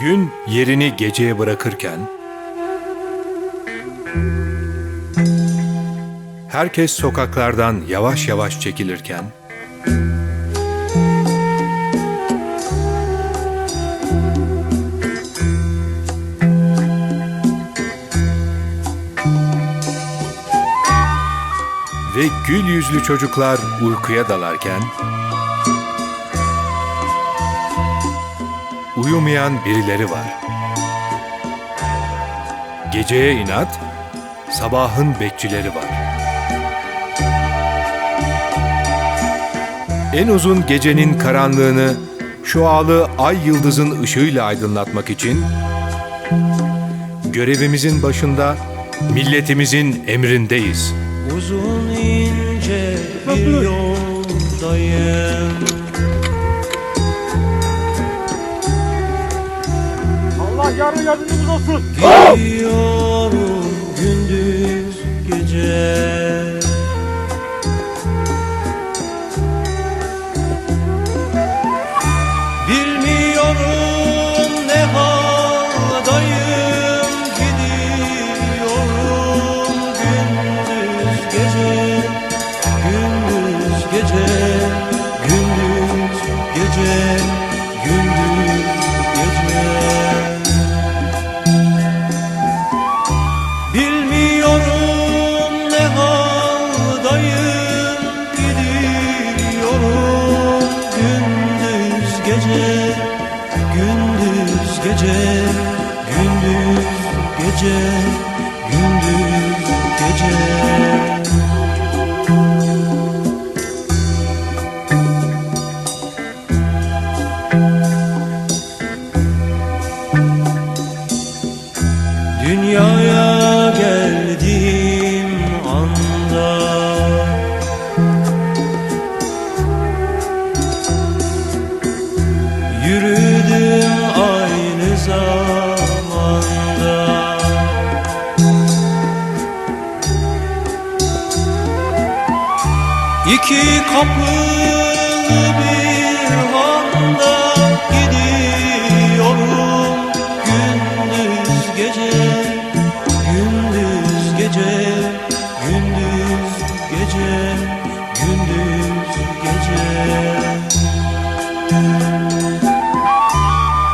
Gün yerini geceye bırakırken herkes sokaklardan yavaş yavaş çekilirken ve gül yüzlü çocuklar uykuya dalarken uyumayan birileri var. Geceye inat, sabahın bekçileri var. En uzun gecenin karanlığını şualı ay yıldızın ışığıyla aydınlatmak için görevimizin başında milletimizin emrindeyiz. Uzun ince bir yoldayım yarın yardımcımız olsun. Gidiyorum gündüz gece Gündüz gece gece Gündüz gece Gündüz gece Gündüz gece. Dünyaya Yürüdüm aynı zamanda. İki kapılı bir handa gidiyorum gündüz gece gündüz gece gündüz gece gündüz gece